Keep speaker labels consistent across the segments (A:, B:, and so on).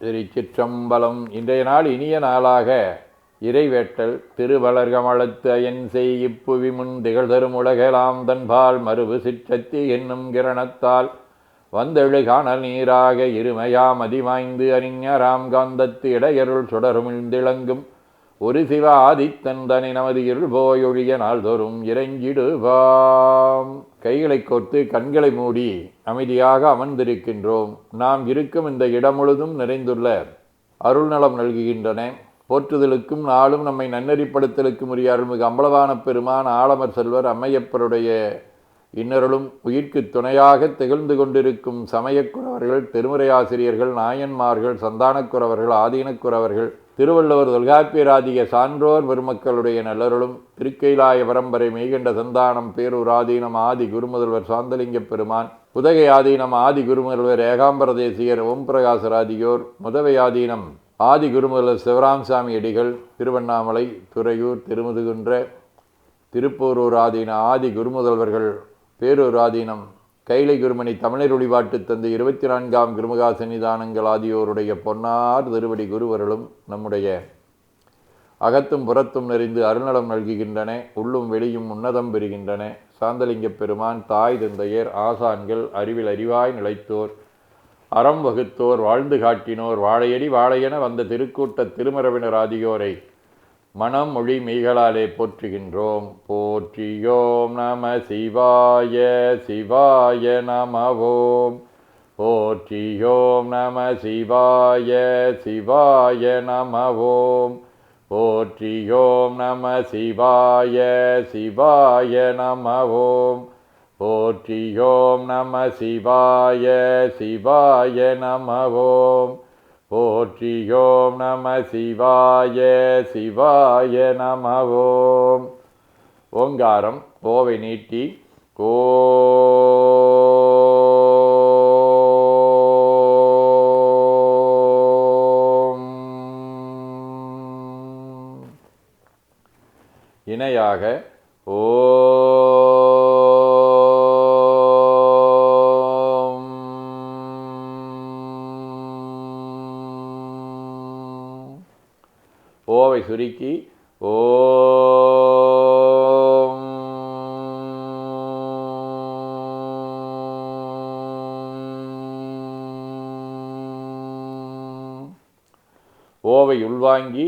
A: திருச்சிற்றம்பலம் இன்றைய நாள் இனிய நாளாக இறைவேட்டல் திருவளர்கமலத்து அயன் செய் இப்புவி முன் திகழ்தரும் உலகெலாம் தன்பால் மறுவு சிற்றத்தி என்னும் கிரணத்தால் வந்தெழு காணல் நீராக இருமையாம் அதிவாய்ந்து அறிஞராம் காந்தத்து இடையருள் சுடருமிழ்ந்திளங்கும் ஒரு சிவ ஆதித்தன் தனி நமது இருள் போயொழிய நாள்தோறும் இறங்கிடுவாம். கைகளை கோர்த்து கண்களை மூடி அமைதியாக அமர்ந்திருக்கின்றோம். நாம் இருக்கும் இந்த இடம் முழுதும் நிறைந்துள்ள அருள்நலம் நல்குகின்றன. போற்றுதலுக்கும் நாளும் நம்மை நன்னறிப்படுத்தலுக்கும் உரிய அருள்மிகு அம்பலவான பெருமான் ஆலமர் செல்வர் அம்மையப்பருடைய இன்னருளும் உயிர்க்கு துணையாக திகழ்ந்து கொண்டிருக்கும் சமயக்குறவர்கள் திருமுறையாசிரியர்கள் நாயன்மார்கள் சந்தானக்குறவர்கள் ஆதீனக்குறவர்கள் திருவள்ளுவர் தொல்காப்பியராதிக சான்றோர் பெருமக்களுடைய நல்லருளும் திருக்கைலாய பரம்பரை மெய்கண்ட சந்தானம் பேரூர் ஆதீனம் ஆதி குருமுதல்வர் சாந்தலிங்க பெருமான் புதகை ஆதீனம் ஆதி குருமுதல்வர் ஏகாம்பர தேசியர் ஓம் பிரகாசராதியோர் முதவை ஆதீனம் ஆதி குருமுதல்வர் சிவராம்சாமி அடிகள் திருவண்ணாமலை துறையூர் திருமுதுகுன்ற திருப்போரூர் ஆதீன ஆதி குருமுதல்வர்கள் பேரூர் ஆதீனம் கைலை குருமணி தமிழர் ஒளிபாட்டு தந்தை இருபத்தி நான்காம் கிருமகா சன்னிதானங்கள் ஆகியோருடைய பொன்னார் திருவடி குருவர்களும் நம்முடைய அகத்தும் புறத்தும் நிறைந்து அருள்நலம் நல்குகின்றன உள்ளும் வெளியும் உன்னதம் பெறுகின்றன. சாந்தலிங்க பெருமான் தாய் தந்தையர் ஆசான்கள் அறிவில் அறிவாய் நிலைத்தோர் அறம் வகுத்தோர் வாழ்ந்து காட்டினோர் வாழையடி வாழையென வந்த திருக்கூட்ட திருமரவினர் ஆதியோரை மனம் மொழி மெய்களாலே போற்றுகின்றோம். போற்றியோம் நம சிவாய சிவாய நமவோம். போற்றியோம் நம சிவாய சிவாய நமவோம். போற்றியோம் நம சிவாய சிவாய நமவோம். போற்றியோம் நம சிவாய சிவாய நமவோம். போற்றியோம் நம சிவாய சிவாய நமவோம் ஓங்காரம் கோவை நீட்டி ஓம் இணையாக ஓ. ஓவை சுருக்கி ஓவை உள்வாங்கி.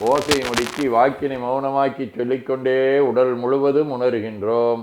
A: ஓசை முடிக்கி வாக்கினை மௌனமாக்கி சொல்லிக்கொண்டே உடல் முழுவதும் உணர்கின்றோம்.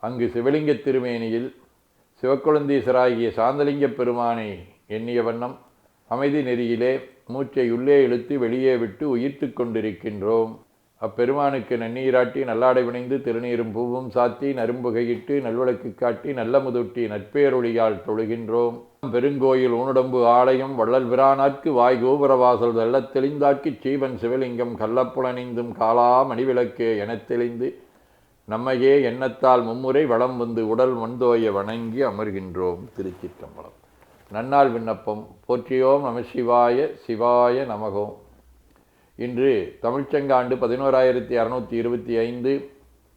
A: அங்கு சிவலிங்க திருமேனியில் சிவக்குழந்தீசராகிய சாந்தலிங்க பெருமானை எண்ணிய வண்ணம் அமைதி நெறியிலே மூச்சை உள்ளே இழுத்து வெளியே விட்டு உயிர்த்து கொண்டிருக்கின்றோம். அப்பெருமானுக்கு நன்னீராட்டி நல்லாடை விணைந்து திருநீரும் பூவும் சாத்தி நரும்புகையிட்டு நல்விளக்கு காட்டி நல்ல முதுட்டி நட்பேரொழியால் தொழுகின்றோம். பெருங்கோயில் ஊனுடம்பு ஆலயம் வள்ளல் பிரானாற்கு வாய் கோபுரவாசல் வெள்ளத் தெளிந்தாக்கிச் சீவன் சிவலிங்கம் கள்ளப்புலனிந்தும் காலா மணிவிளக்கே எனத் தெளிந்து நம்மையே எண்ணத்தால் மும்முறை வளம் வந்து உடல் மண்தோய வணங்கி அமர்கின்றோம் திருச்சிற்றம்பலம். நன்னாள் விண்ணப்பம். போற்றியோம் நம சிவாய சிவாய நமகோம் இன்று தமிழ்ச்சங்காண்டு பதினோராயிரத்தி அறுநூற்றி இருபத்தி ஐந்து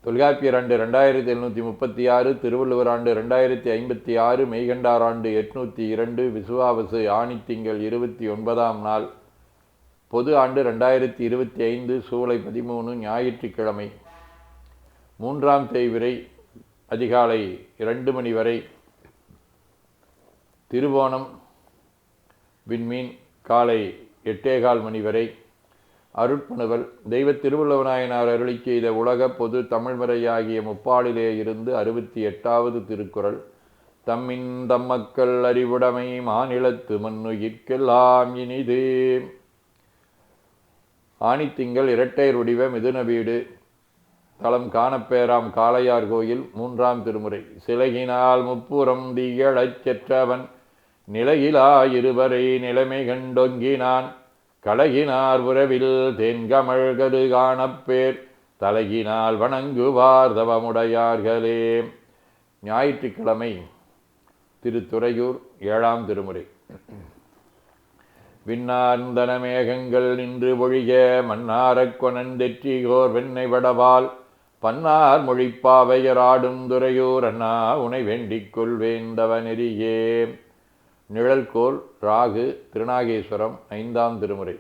A: தொல்காப்பியர் ஆண்டு ரெண்டாயிரத்தி எழுநூற்றி முப்பத்தி ஆறு திருவள்ளுவர் ஆண்டு ரெண்டாயிரத்தி ஐம்பத்தி ஆறு மெய்கண்டார் ஆண்டு எட்நூற்றி இரண்டு விசுவாவசு ஆணித்திங்கள் இருபத்தி ஒன்பதாம் நாள். பொது ஆண்டு ரெண்டாயிரத்தி இருபத்தி ஐந்து சூலை பதிமூணு ஞாயிற்றுக்கிழமை. மூன்றாம் தேய்விரை அதிகாலை இரண்டு மணி வரை திருவோணம் விண்மீன் காலை எட்டேகால் மணி வரை அருட்பணுவல். தெய்வ திருவள்ளுவநாயனார் அருளி செய்த உலக பொது தமிழ்முறையாகிய முப்பாளிலே இருந்து அறுபத்தி எட்டாவது திருக்குறள். தம்மின் தம்மக்கள் அறிவுடைமை மாநிலத்து மண்ணுயிர்க்கெல்லாம் இனிது. ஆணித்திங்கள் இரட்டையர் வடிவ மிதுன வீடு. தளம் காணப்பேராம் காளையார் கோயில் மூன்றாம் திருமுறை. சிலகினால் முப்புறம் தீயழச் செற்றவன் நிலையிலா இருவரை நிலைமை கண்டொங்கினான். கலகினார் உறவில் தென்கமழ்கது காணப்பேர் தலகினால் வணங்குவார் தவமுடையார்களே. ஞாயிற்றுக்கிழமை திருத்துறையூர் ஏழாம் திருமுறை. விண்ணார்ந்தன மேகங்கள் நின்று ஒழிய மன்னாரக் கொணந்தெற்றிகோர் வெண்ணை வடவால் பன்னார் மொழிப்பாவையராடும் துறையூர் அண்ணா உனை வேண்டிக் கொள்வேந்தவனெறியே நிழல்கோல் ராகு திருநாகேஸ்வரம் ஐந்தாம் திருமுறை.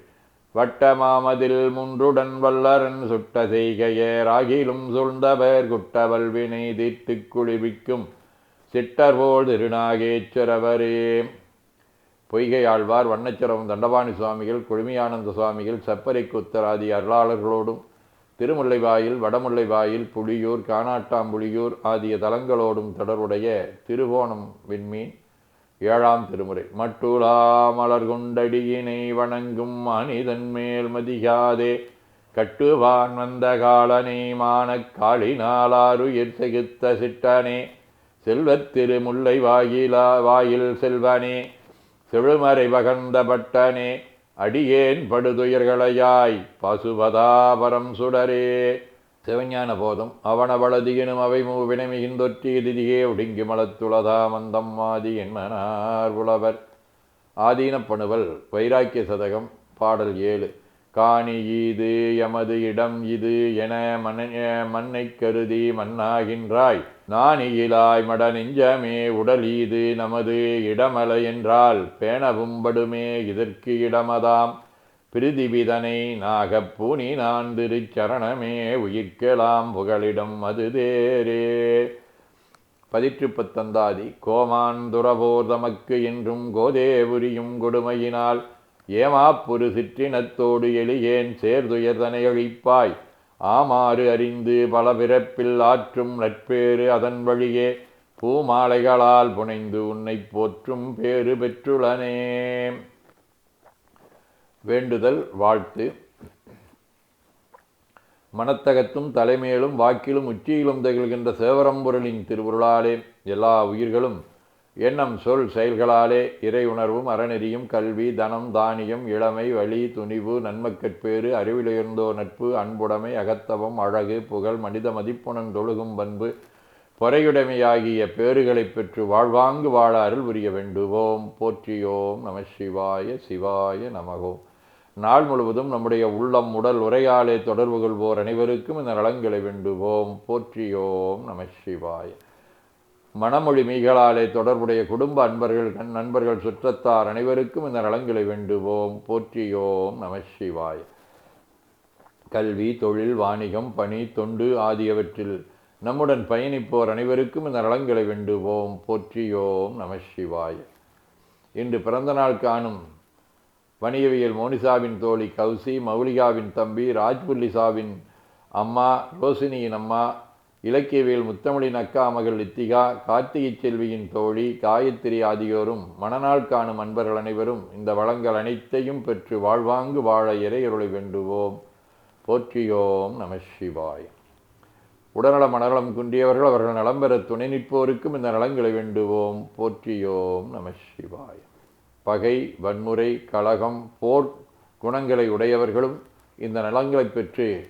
A: வட்டமாமதில் முன்றுடன் வல்லரன் சுட்ட செய்கையே ராகிலும் சூழ்ந்தவர் குட்டவல் வினை தீர்த்து குளிர்விக்கும் சிட்டர்போல் திருநாகேஸ்வரவரே. பொய்கை ஆழ்வார் வண்ணச்சரம் தண்டபாணி சுவாமிகள் குழுமியானந்த சுவாமிகள் செப்பரை குத்தராதி அருளாளர்களோடும் திருமுல்லைவாயில் வடமுல்லைவாயில் புலியூர் காணாட்டாம்புலியூர் ஆகிய தலங்களோடும் தொடர்புடைய திருவோணம் விண்மீன் ஏழாம் திருமுறை. மட்டுலா மலர் கொண்டடியினை வணங்கும் மனிதன் மேல் மதியாதே கட்டுவான் வந்த காலனே மானக் காளினாலாறு செகுத்த சிட்டனே. செல்வத் திருமுல்லை வாயிலா வாயில் செல்வனே. செழுமறை வகர்ந்த பட்டனே. அடியேன் படுதுயர்களையாய் பசுபதாபரம் சுடரே. சிவஞான போதம் அவனவளதியினும் அவை மூவினை மிகுந்தொற்றி திதியே ஒடுங்கி மலத்துளதா மந்தம் ஆதி என்மனார் புலவர் ஆதீனப்பணுவல் வைராக்கிய சதகம் பாடல் ஏழு. காணி இது எமது இடம் இது என மண்ணை கருதி மண்ணாகின்றாய் நானியிலாய் மட நெஞ்சமே உடல் இது நமது இடமலையென்றால் என்றால் பேணவும் இதற்கு இடமதாம். பிரிதிபிதனை நாகப்பூனி நான் திருச்சரணமே உயிர்க்கலாம் புகழிடம் அது தேரே. பதிற்று பத்தந்தாதி கோமான் துறவோர் தமக்கு என்றும் கோதேபுரியும் கொடுமையினால் ஏமாப்புரு சிற்றினத்தோடு எளியேன் சேர்துயர்தனை அழிப்பாய் ஆமாறு அறிந்து பல பிறப்பில் ஆற்றும் நட்பேறு அதன் வழியே பூமாலைகளால் புனைந்து உன்னை போற்றும் பேறு பெற்றுளனே. வேண்டுதல் வாழ்த்து. மனத்தகத்தும் தலைமையிலும் வாக்கிலும் உச்சியிலும் திகழ்கின்ற சேவரம்பொருளின் திருவுருளாலே எல்லா உயிர்களும் எண்ணம் சொல் செயல்களாலே இறை உணர்வும் அறநெறியும் கல்வி தனம் தானியம் இளமை வழி துணிவு நன்மக்கட்பேறு அறிவிலுயர்ந்தோ நட்பு அன்புடைமை அகத்தவம் அழகு புகழ் மனித மதிப்புணன் தொழுகும் பண்பு பொறையுடைமையாகிய பேறுகளைப் பெற்று வாழ்வாங்கு வாழ அருள் புரிய வேண்டுவோம். போற்றியோம் நம சிவாய சிவாய நமகோம் நாள் முழுவதும் நம்முடைய உள்ளம் உடல் உரையாலே தொடர்பு கொள்வோர் அனைவருக்கும் இந்த நலங்களை வேண்டுவோம். போற்றியோம் நம சிவாய. மணமொழி மீகளாலே தொடர்புடைய குடும்ப அன்பர்கள் கண் நண்பர்கள் சுற்றத்தார் அனைவருக்கும் இந்த நலன்களை வேண்டுவோம். போற்றியோம் நம சிவாய். கல்வி தொழில் வாணிகம் பணி தொண்டு ஆகியவற்றில் நம்முடன் பயணிப்போர் அனைவருக்கும் இந்த நலன்களை வேண்டுவோம். போற்றியோம் நம சிவாய். இன்று பிறந்த நாள் காணும் வணிகவியல் மோனிசாவின் தோழி கௌசி மௌலிகாவின் தம்பி ராஜ்புல்லிசாவின் அம்மா ரோசினியின் அம்மா இலக்கியவியல் முத்தமிழின் அக்கா மகள் லித்திகா கார்த்திகை செல்வியின் தோழி காயத்ரி ஆகியோரும் மணநாள் காணும் அன்பர்கள் அனைவரும் இந்த வளங்கள் அனைத்தையும் பெற்று வாழ்வாங்கு வாழ இறையருளை வேண்டுவோம். போற்றியோம் நம சிவாய். உடல்நல மனநலம் குன்றியவர்கள் அவர்கள் நலம் பெற துணை நிற்போருக்கும் இந்த நலங்களை வேண்டுவோம். போற்றியோம் நம சிவாய். பகை வன்முறை கழகம் போர் குணங்களை உடையவர்களும் இந்த நலங்களை பெற்று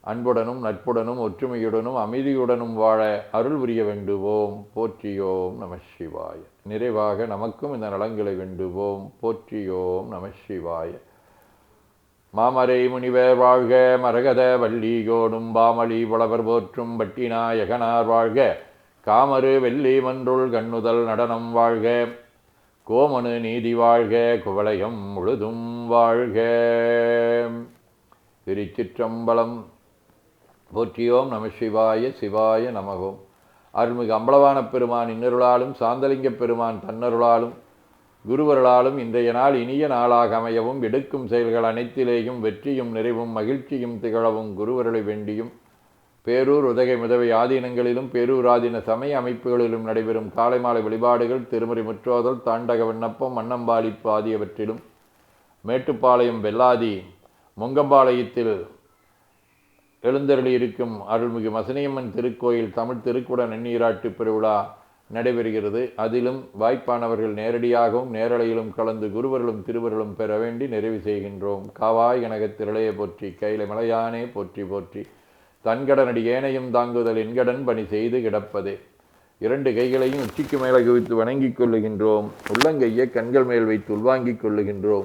A: அன்புடனும் நட்புடனும் ஒற்றுமையுடனும் அமைதியுடனும் வாழ அருள் புரிய வேண்டுவோம். போற்றியோம் நம சிவாய. நிறைவாக நமக்கும் இந்த நலங்களை வேண்டுவோம். போற்றியோம் நம சிவாய. மாமரை முனிவர் வாழ்க மரகத வள்ளி கோடும் பாமளி புலவர் போற்றும் பட்டிநாயகனார் வாழ்க காமரு வெள்ளி மன்றுள் கண்ணுதல் நடனம் வாழ்க கோமனு நீதி வாழ்க குவளையம் முழுதும் வாழ்க. திருச்சிற்றம்பலம் போற்றியோம் நம சிவாய சிவாய நமகோம் அருள்மிகு அம்பளவான பெருமான் இன்னருளாலும் சாந்தலிங்க பெருமான் தன்னருளாலும் குருவர்களாலும் இன்றைய நாள் இனிய நாளாக அமையவும் எடுக்கும் செயல்கள் அனைத்திலேயும் வெற்றியும் நிறைவும் மகிழ்ச்சியும் திகழவும் குருவர்களை வேண்டியும். பேரூர் உதகை முதவை ஆதீனங்களிலும் பேரூராதீன சமய அமைப்புகளிலும் நடைபெறும் காலை மாலை வழிபாடுகள் திருமறை முற்றோதல் தாண்டக விண்ணப்பம் மன்னம்பாளிப்பு ஆகியவற்றிலும் மேட்டுப்பாளையம் வெள்ளாதி முங்கம்பாளையத்தில் எழுந்தருளி இருக்கும் அருள்மிகு மசனியம்மன் திருக்கோயில் தமிழ் திருக்குட நன்னீராட்டு பெருவிழா நடைபெறுகிறது. அதிலும் வாய்ப்பானவர்கள் நேரடியாகவும் நேரலையிலும் கலந்து குருவர்களும் திருவர்களும் பெற வேண்டி நிறைவு செய்கின்றோம். காவாய் கனகத் திரளைய போற்றி கையில மலையானே போற்றி போற்றி. தன்கடனடி ஏனையும் தாங்குதல் என்கடன் பணி செய்து கிடப்பதே. இரண்டு கைகளையும் உச்சிக்கு மேலே குவித்து வணங்கிக் கொள்ளுகின்றோம். உள்ளங்கையை கண்கள் மேல் வைத்து உள்வாங்கிக் கொள்ளுகின்றோம்.